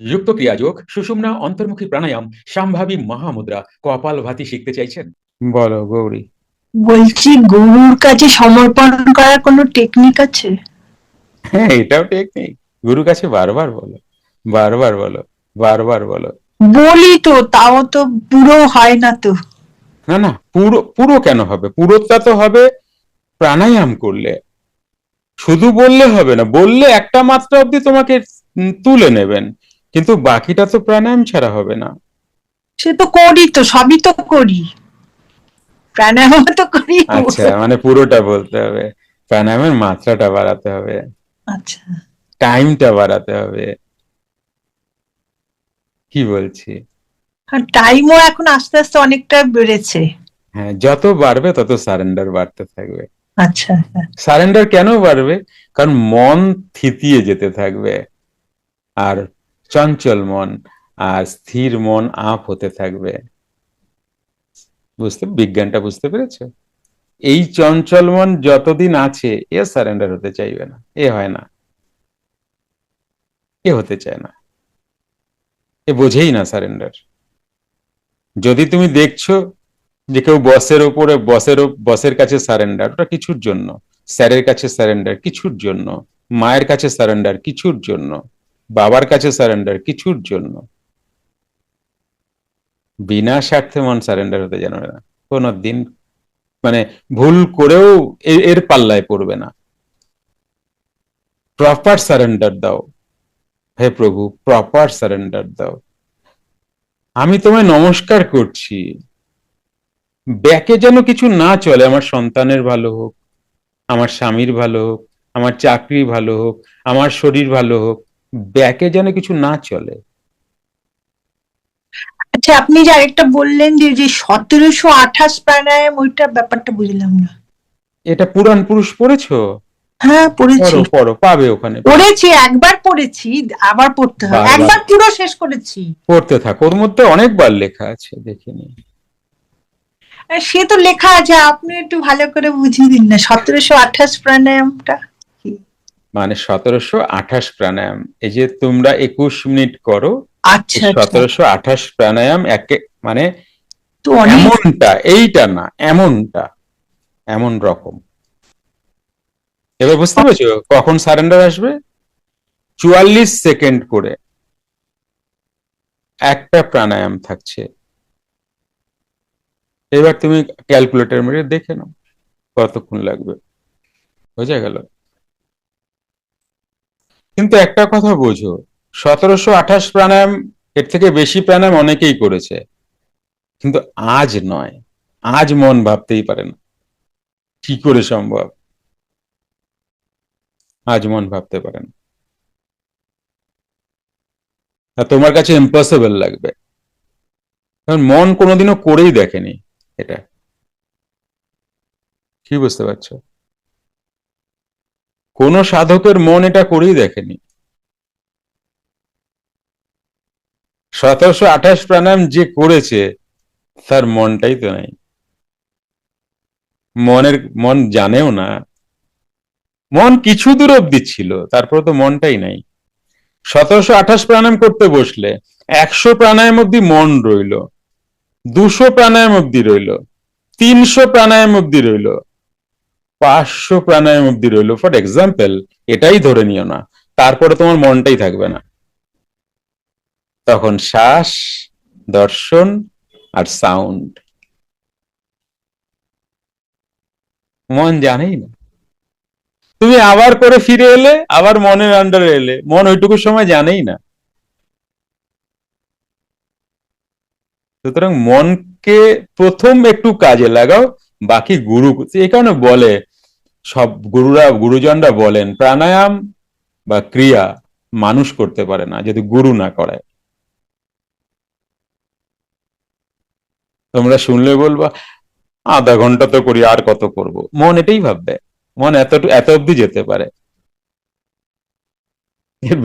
যুক্ত ক্রিয়াযোগ সুষুম্না অন্তর্মুখী প্রাণায়াম সম্ভাবী মহামুদ্রা কপাল ভাতি শিখতে চাইছেন? বলো গৌরী। বলছি গুরুর কাছে সমর্পণ করার কোনো টেকনিক আছে? হ্যাঁ এটাও টেকনিক গুরু কাছে বারবার বলো বারবার বলো বারবার বলো। বলি তো তাও তো পুরো হয় না তো। না না পুরো পুরো কেন হবে? পুরোটা তো হবে প্রাণায়াম করলে। শুধু বললে হবে না বললে একটা মাত্রা অবধি তোমাকে তুলে নেবেন। কিন্তু বাকিটা তো প্রাণায়াম ছাড়া হবে না। সে তো করি তো সবই তো করি। প্রাণায়াম তো করি। আচ্ছা মানে পুরোটা বলতে হবে। প্রাণায়ামের মাত্রাটা বাড়াতে হবে। আচ্ছা। টাইমটা বাড়াতে হবে। কি বলছি? টাইমও এখন আস্তে আস্তে অনেকটা বেড়েছে। হ্যাঁ যত বাড়বে তত সারেন্ডার বাড়তে থাকবে। আচ্ছা হ্যাঁ। সারেন্ডার কেন বাড়বে? কারণ মন থিতিয়ে যেতে থাকবে। আর চঞ্চল মন আর স্থির মন আপ হতে থাকবে। বুঝতে, বিজ্ঞানটা বুঝতে পেরেছ? এই চঞ্চল মন যতদিন আছে, এ সারেন্ডার হতে চাইবে না, এ হয় না। এ হতে চায় না। এ বোঝেই না সারেন্ডার যদি তুমি দেখছ যে কেউ বসের ওপরে, বসের বসের কাছে সারেন্ডার ওটা কিছুর জন্য। স্যারের কাছে সারেন্ডার কিছুর জন্য। মায়ের কাছে সারেন্ডার কিছুর জন্য। বাবার কাছে সারেন্ডার কিছুর জন্য। বিনা স্বার্থে মন সারেন্ডার হতে জানবে না। কোনো দিন মানে ভুল করেও এর পাল্লায় পড়বে না। প্রপার সারেন্ডার দাও। হে প্রভু প্রপার সারেন্ডার দাও। আমি তোমায় নমস্কার করছি। ব্যাকে যেন কিছু না চলে, আমার সন্তানের ভালো হোক, আমার স্বামীর ভালো হোক, আমার চাকরি ভালো হোক, আমার শরীর ভালো হোক ব্যাকে যেন কিছু না চলে। আচ্ছা আপনি যে আরেকটা বললেন যে যে সতেরোশো আঠাশ প্রাণায়াম ওইটা ব্যাপারটা বুঝলাম না। এটা পুরাণ পুরুষ পড়েছো? হ্যাঁ পড়েছি। পড়ো পাবে ওখানে। পড়েছি একবার পড়েছি আবার পড়তে হবে। একবার পুরো শেষ করেছি। পড়তে থাকো ওর মধ্যে অনেকবার লেখা আছে দেখিনি সে তো লেখা আছে আপনি একটু ভালো করে বুঝিয়ে দিন না সতেরোশো আঠাশ প্রাণায়ামটা। মানে সতেরোশো আঠাশ প্রাণায়াম। এই যে তোমরা একুশ মিনিট করো আচ্ছা আচ্ছা। সতেরোশো আঠাশ প্রাণায়াম একে মানে এমনটা এইটা না এমনটা এমন রকম। এবার বুঝতে পেরেছ? কখন সারেন্ডার আসবে? চুয়াল্লিশ সেকেন্ড করে একটা প্রাণায়াম থাকছে। এবার তুমি ক্যালকুলেটর মেরে দেখে নাও কতক্ষণ লাগবে। বোঝা গেল? কিন্তু একটা কথা বোঝো, সতেরোশো আঠাশ প্রাণায়াম, এর থেকে বেশি প্রাণায়াম অনেকেই করেছে। কিন্তু আজ নয়, আজ মন ভাবতেই পারে না। কি করে সম্ভব? আজ মন ভাবতে পারে না। আর তোমার কাছে ইম্পসিবল লাগবে। কারণ মন কোনোদিনও করেই দেখেনি এটা। কি বুঝতে পারছ? কোন সাধকের মন এটা করেই দেখেনি। সতেরোশো আঠাশ প্রাণায়াম যে করেছে, তার মনটাই তো নাই। মনের, মন জানেও না। মন কিছু দূর অব্দি ছিল, তারপর তো মনটাই নাই। সতেরোশো আঠাশ প্রাণায়াম করতে বসলে একশো প্রাণায়াম অব্দি মন রইল, দুশো প্রাণায়াম অব্দি রইল, তিনশো প্রাণায়াম অব্দি রইল পাঁচশো প্রাণায়াম অব্দি রইল। ফর এক্সাম্পল এটাই ধরে নিও না, তারপরে তোমার মনটাই থাকবে না। তখন শ্বাস, দর্শন আর সাউন্ড মন জানেই না। তুমি আবার করে ফিরে এলে, আবার মনের আন্ডারে এলে, মন ওইটুকু সময় জানেই না। সুতরাং মনকে প্রথম একটু কাজে লাগাও বাকি গুরু এই কারণে বলে, সব গুরুরা, গুরুজনরা বলেন, প্রাণায়াম বা ক্রিয়া মানুষ করতে পারে না, যদি গুরু না করে তোমরা শুনলে বলবা, আধা ঘণ্টা তো করি, আর কত করব? মন এটাই ভাববে, মন এত এত অব্দি যেতে পারে।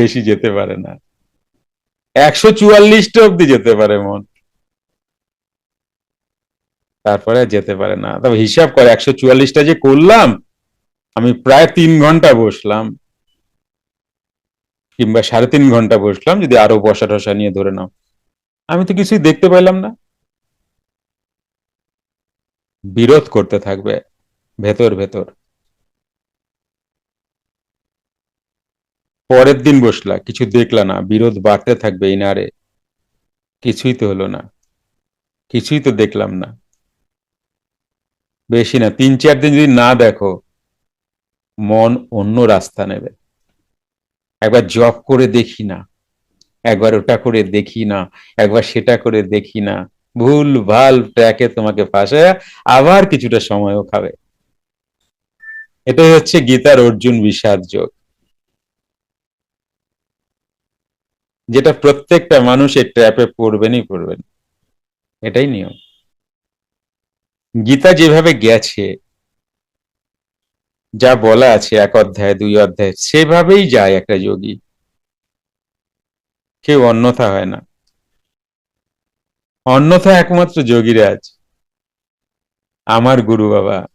বেশি যেতে পারে না। একশো চুয়াল্লিশটা অব্দি যেতে পারে মন। তারপরে যেতে পারে না। তবে হিসাব করে, একশো চুয়াল্লিশটা যে করলাম, আমি প্রায় তিন ঘণ্টা বসলাম। কিংবা সাড়ে তিন ঘণ্টা বসলাম, যদি আরও বসা টসা নিয়ে ধরে নাও। আমি তো কিছুই দেখতে পেলাম না। বিরোধ করতে থাকবে, ভেতর ভেতর। পরের দিন বসলা, কিছু দেখলা না, বিরোধ বাড়তে থাকবে ইনারে কিছুই তো হলো না। কিছুই তো দেখলাম না। বেশি না, তিন, চার দিন যদি না দেখো, মন অন্য রাস্তা নেবে। একবার জব করে দেখি না, একবার ওটা করে দেখি না, একবার সেটা করে দেখি না, ভুল ভালো ট্র্যাকে তোমাকে ফাঁসায়, আবার কিছুটা সময়ও খাবে। এটাই হচ্ছে গীতার অর্জুন বিষাদ যোগ। যেটা প্রত্যেকটা মানুষ এই ট্র্যাপে পড়বেনই পড়বেন। এটাই নিয়ম। গীতা যেভাবে গেছে, যা বলা আছে এক অধ্যায়, দুই অধ্যায়, সেভাবেই যায় একটা যোগী। কেউ অন্যথা হয় না। অন্যথা একমাত্র যোগীরাজ আমার গুরু বাবা,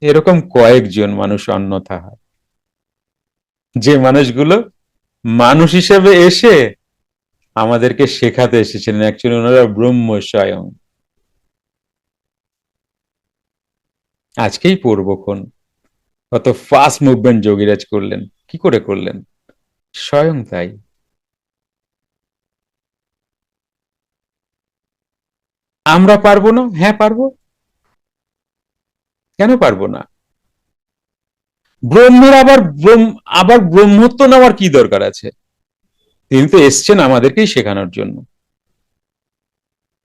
এরকম কয়েকজন মানুষ অন্যথা হয়। যে মানুষগুলো মানুষ হিসেবে এসে আমাদেরকে শেখাতে এসেছিলেন। অ্যাকচুয়ালি ওনারা ব্রহ্ম স্বয়ং। আজকেই পড়বক্ষণ কত ফাস্ট মুভমেন্ট যোগীরাজ করলেন। কি করে করলেন? স্বয়ং তাই। আমরা পারব না? হ্যাঁ পারব। কেন পারব না? ব্রহ্মের আবার আবার ব্রহ্মত্ব নেওয়ার কি দরকার আছে? তিনি তো এসছেন আমাদেরকেই শেখানোর জন্য।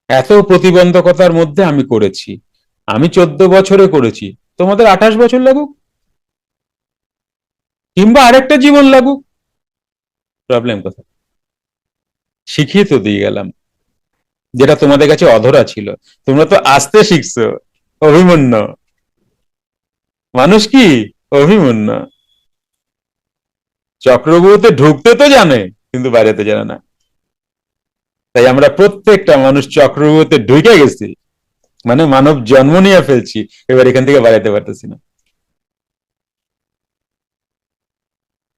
এত প্রতিবন্ধকতার মধ্যে আমি করেছি। আমি চোদ্দ বছরে করেছি। তোমাদের আঠাশ বছর লাগুক? কিংবা আরেকটা জীবন লাগুক? প্রবলেম কথা শিখিয়ে তো দিয়ে গেলাম। যেটা তোমাদের কাছে অধরা ছিল। তোমরা তো আসতে শিখছো। অভিমন্য। মানুষ কি? অভিমন্য। চক্রবর্তী ঢুকতে তো জানে, কিন্তু বাইরেতে জানে না। তাই আমরা প্রত্যেকটা মানুষ চক্রবর্তী ঢুকে গেছি। মানে মানব জন্ম নিয়ে ফেলছি, এবার এখান থেকে বাইরেতে পারতেছি না।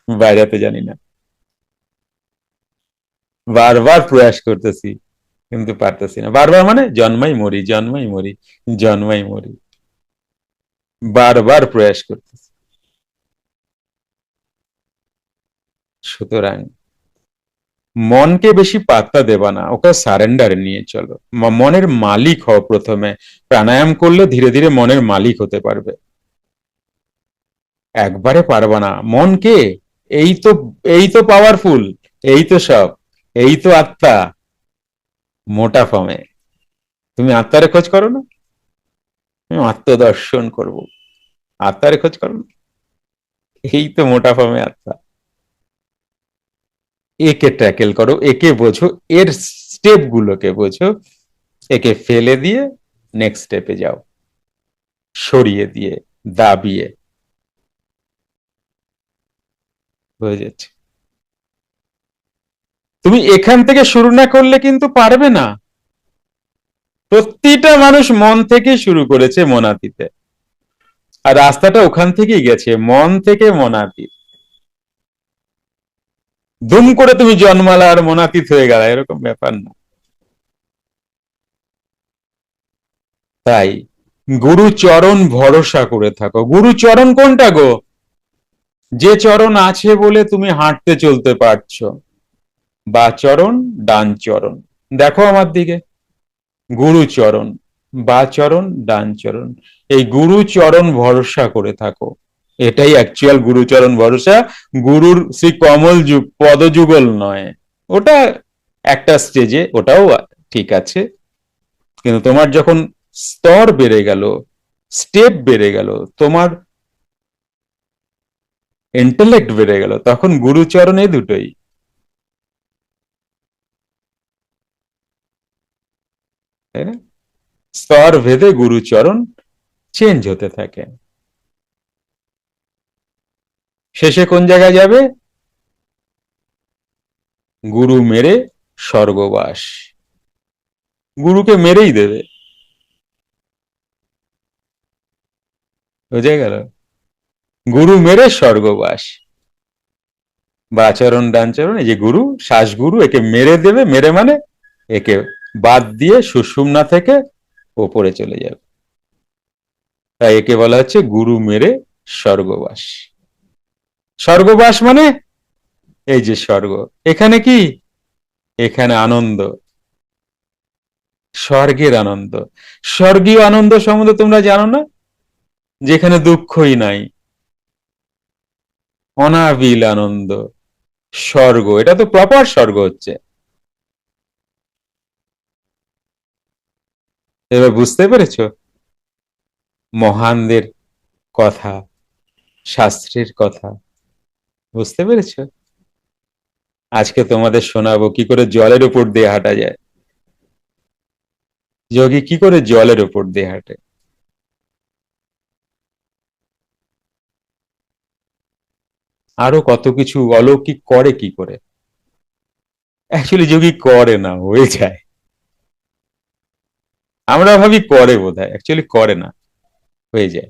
বাইরেতে জানি না। বারবার প্রয়াস করতেছি, কিন্তু পারতেছি না। বারবার মানে জন্মাই মরি জন্মাই মরি জন্মাই মরি। বারবার প্রয়াস করতেছি। সুতরাং মনকে বেশি পাত্তা দেবা না, ওকে সারেন্ডারে নিয়ে চলো। মনের মালিক হও প্রথমে, প্রাণায়াম করলে ধীরে ধীরে মনের মালিক হতে পারবে। একবারে পারবা না। মনকে, এই তো এই তো পাওয়ারফুল এই তো সব, এই তো আত্মা, মোটা ফর্মে তুমি আত্মারে খোঁজ করো না। আমি আত্মদর্শন করব। আত্মারে খোঁজ করো না। এই তো মোটা ফর্মে আত্মা। একে ট্যাকেল করো, একে বোঝো, এর স্টেপ গুলোকে বোঝো, একে ফেলে দিয়ে নেক্সট স্টেপে যাও। সরিয়ে দিয়ে, দাবিয়ে। তুমি এখান থেকে শুরু না করলে কিন্তু পারবে না। প্রতিটা মানুষ মন থেকে শুরু করেছে মনাতিতে। আর রাস্তাটা ওখান থেকেই গেছে, মন থেকে মনাতীত দুম করে তুমি জন্মালা আর মনাতীত হয়ে গেল, এরকম ব্যাপার না। তাই গুরু চরণ ভরসা করে থাকো। গুরু চরণ কোনটা গো? যে চরণ আছে বলে তুমি হাঁটতে চলতে পারছ, বা চরণ, ডান চরণ। দেখো আমার দিকে। গুরু চরণ বা চরণ, ডান চরণ। এই গুরু চরণ ভরসা করে থাকো। এটাই অ্যাকচুয়াল গুরুচরণ ভরসা। গুরুর শ্রী কমল যুগ, পদযুগল নয়। ওটা একটা স্টেজে ওটাও ঠিক আছে। কিন্তু তোমার যখন স্তর বেড়ে গেল স্টেপ বেড়ে গেল, তোমার ইন্টেলেক্ট বেড়ে গেল, তখন গুরুচরণ দুটোই। তাই না স্তর ভেদে গুরুচরণ চেঞ্জ হতে থাকে। শেষে কোন জায়গায় যাবে? গুরু মেরে স্বর্গবাস। গুরুকে মেরেই দেবে। বোঝা গেল? গুরু মেরে স্বর্গবাস। বা আচরণ ডানচরণ, এই যে গুরু, শ্বাসগুরু, একে মেরে দেবে। মেরে মানে একে বাদ দিয়ে সুষুম্না থেকে ওপরে চলে যাবে। তাই একে বলা হচ্ছে গুরু মেরে স্বর্গবাস। স্বর্গবাস মানে? এই যে স্বর্গ। এখানে কি? এখানে আনন্দ। স্বর্গের আনন্দ। স্বর্গীয় আনন্দ সম্বন্ধে তোমরা জানো না? যেখানে দুঃখই নাই। অনাবিল আনন্দ। স্বর্গ। এটা তো প্রপার স্বর্গ হচ্ছে। এবার বুঝতে পেরেছ? মহানদের কথা, শাস্ত্রের কথা। বুঝতে পেরেছ? আজকে তোমাদের শোনাবো কি করে জলের উপর দিয়ে হাঁটা যায়। যোগী কি করে জলের উপর দিয়ে হাঁটে? আরও কত কিছু অলৌকিক করে কি করে? অ্যাকচুয়ালি যোগী করে না, হয়ে যায়। আমরা ভাবি করে বোধ হয় অ্যাকচুয়ালি করে না, হয়ে যায়।